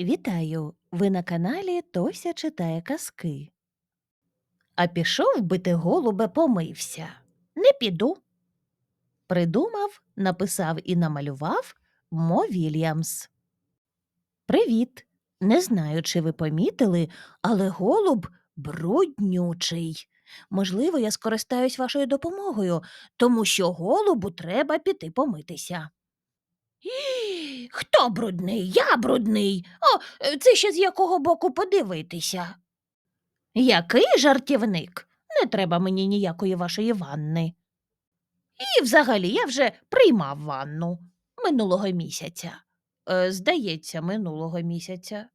Вітаю! Ви на каналі Тося читає казки. А пішов би ти, голубе, помився. Не піду. Придумав, написав і намалював Мо Вільямс. Привіт! Не знаю, чи ви помітили, але голуб бруднючий. Можливо, я скористаюсь вашою допомогою, тому що голубу треба піти помитися. «Ій, Хто брудний? Я брудний. О, це ще з якого боку подивитися. Який жартівник? Не треба мені ніякої вашої ванни. І взагалі я вже приймав ванну минулого місяця. Е, здається, минулого місяця.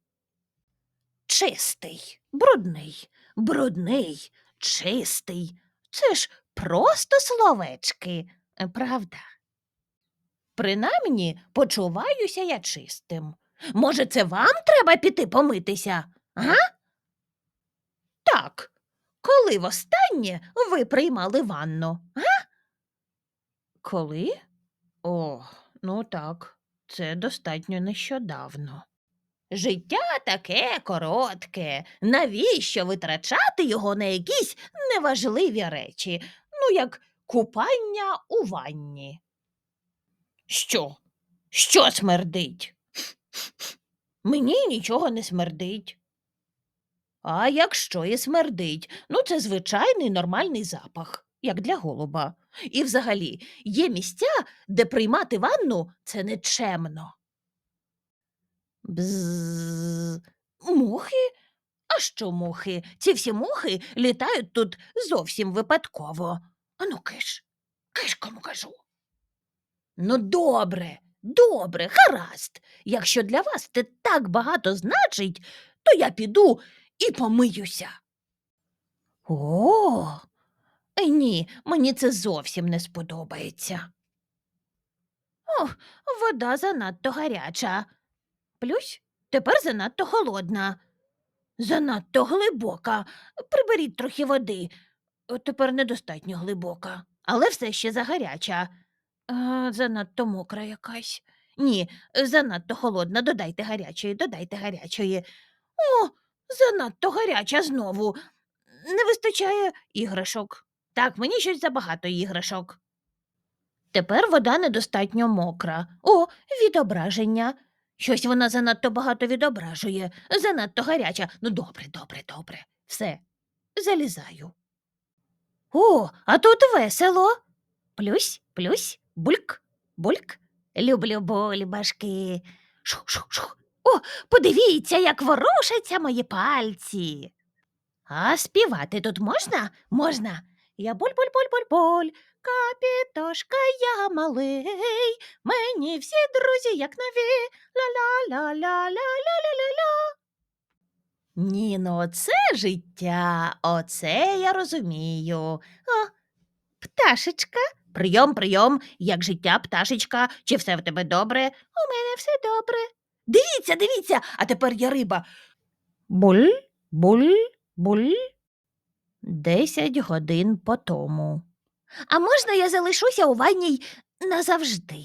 Чистий, брудний, брудний, чистий. Це ж просто словечки, правда? Принаймні, почуваюся я чистим. Може, це вам треба піти помитися? Га? Так. Коли востаннє ви приймали ванну? Га? Коли? О, ну так, це достатньо нещодавно. Життя таке коротке. Навіщо витрачати його на якісь неважливі речі, ну як купання у ванні? Що? Що смердить? Мені нічого не смердить. А якщо і смердить, ну це звичайний нормальний запах, як для голуба. І взагалі є місця, де приймати ванну це нечемно. Бзз. Мухи? А що мухи? Ці всі мухи літають тут зовсім випадково. Ану киш, киш кому кажу. Ну, добре, добре, гаразд. Якщо для вас це так багато значить, то я піду і помиюся. О, е, ні, мені це зовсім не сподобається. О, вода занадто гаряча. Плюсь, тепер занадто холодна. Занадто глибока. Приберіть трохи води. Тепер недостатньо глибока, але все ще загаряча. А, занадто мокра якась. Ні, занадто холодна. Додайте гарячої, додайте гарячої. О, занадто гаряча знову. Не вистачає іграшок. Так, мені щось забагато іграшок. Тепер вода недостатньо мокра. О, відображення. Щось вона занадто багато відображує, занадто гаряча. Ну, добре, добре, добре. Все, залізаю. О, а тут весело. Плюсь, плюсь, бульк, бульк. Люблю бульбашки. Шух-шух-шух. О, подивіться, як ворушаться мої пальці. А співати тут можна? Можна. Я буль-буль-буль-буль-буль, капітошка я малий, мені всі друзі, як нові. Ла-ла-ла-ла-ла-ла-ла-ла-ла. Ні, ну оце життя, оце я розумію. О, пташечка, прийом, прийом, як життя, пташечка, чи все в тебе добре? У мене все добре. Дивіться, дивіться, а тепер я риба. Буль, буль, буль. Десять годин по тому. А можна я залишуся у ванній назавжди?